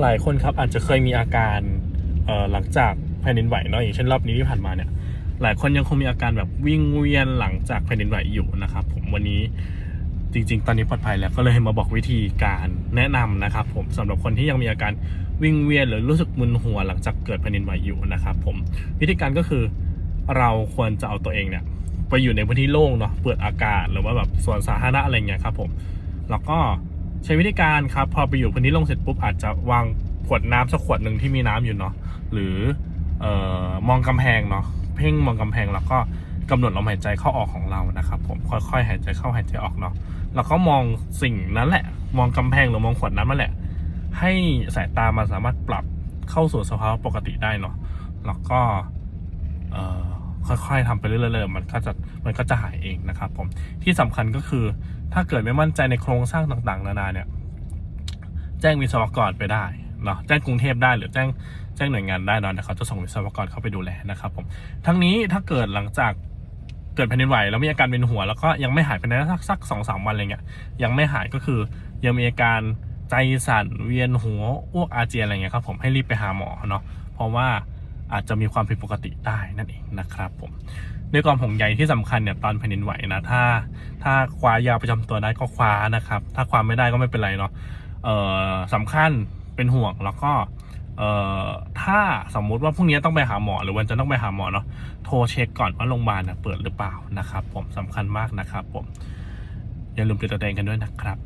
หลายคนครับอาจจะเคยมีอาการหลังจากแผ่นดินไหวเนาะอย่างเช่นรอบนี้ที่ผ่านมาเนี่ยหลายคนยังคงมีอาการแบบวิ่งเวียนหลังจากแผ่นดินไหวอยู่นะครับผมวันนี้จริง ๆ ตอนนี้ปลอดภัยแล้วก็เลยมาบอกวิธีการแนะนำนะครับ ผมสำหรับคนที่ยังมีอาการวิ่งเวียนหรือรู้สึกมึนหัวหลังจากเกิดแผ่นดินไหวอยู่นะครับ ผมวิธีการก็คือเราควรจะเอาตัวเองเนี่ยไปอยู่ในพื้นที่โล่งเนาะเปิดอากาศหรือว่าแบบสวนสาธารณะอะไรเงี้ยครับผมแล้วก็ ใช้วิธีการครับ พอไปอยู่พื้นที่ลงเสร็จปุ๊บอาจจะวางขวดน้ำสักขวดหนึ่งที่มีน้ำอยู่เนาะหรือเอ่อมองกำแพงเนาะเพ่งมองกำแพงแล้วก็กำหนดลมหายใจเข้าออกของเรานะครับ ผมค่อยๆ หายใจเข้าหายใจออกเนาะแล้วก็มองสิ่งนั้นแหละ มองกำแพงหรือมองขวดน้ำนั่นแหละ ให้สายตามันสามารถปรับเข้าสู่สภาวะปกติได้เนาะแล้วก็เอ่อ ค่อยๆทำไปเรื่อยๆมันก็จะมันก็จะหายเองนะครับผมที่สำคัญก็คือถ้าเกิดไม่มั่นใจในโครงสร้างต่างๆ นานาเนี่ย แจ้งวิศวกรไปได้เนาะแจ้งกรุงเทพได้หรือแจ้งแจ้งหน่วยงานได้เนอะเขาจะส่งวิศวกรเข้าไปดูแลนะครับผมทั้งนี้ถ้าเกิดหลังจากเกิดแผ่นดินไหวแล้วมีอาการเป็นหัว แล้วก็ยังไม่หายไปในสักสักสองสามวันอะไรเงี้ยยังไม่หายก็คือยังมีอาการใจสั่นเวียนหัวอ้วกอาเจียนอะไรเงี้ยครับผมให้รีบไปหาหมอเนาะเพราะว่า อาจจะมีความผิดปกติได้นั่นเองนะครับผมด้วยความห่วงใยที่สำคัญเนี่ยตอนแผ่นดินไหวนะถ้า ถ้าคว้ายาประจำตัวได้ก็คว้านะครับ ถ้าคว้าไม่ได้ก็ไม่เป็นไรเนาะเอ่อสำคัญเป็นห่วงแล้วก็เอ่อถ้าสมมุติว่าพรุ่งนี้ต้องไปหาหมอ หรือวันจะต้องไปหาหมอเนาะโทรเช็คก่อนว่าโรงพยาบาลเปิดหรือเปล่านะครับ ผมสำคัญมากนะครับ ผมอย่าลืมติดตัวเองกันด้วยนะครับ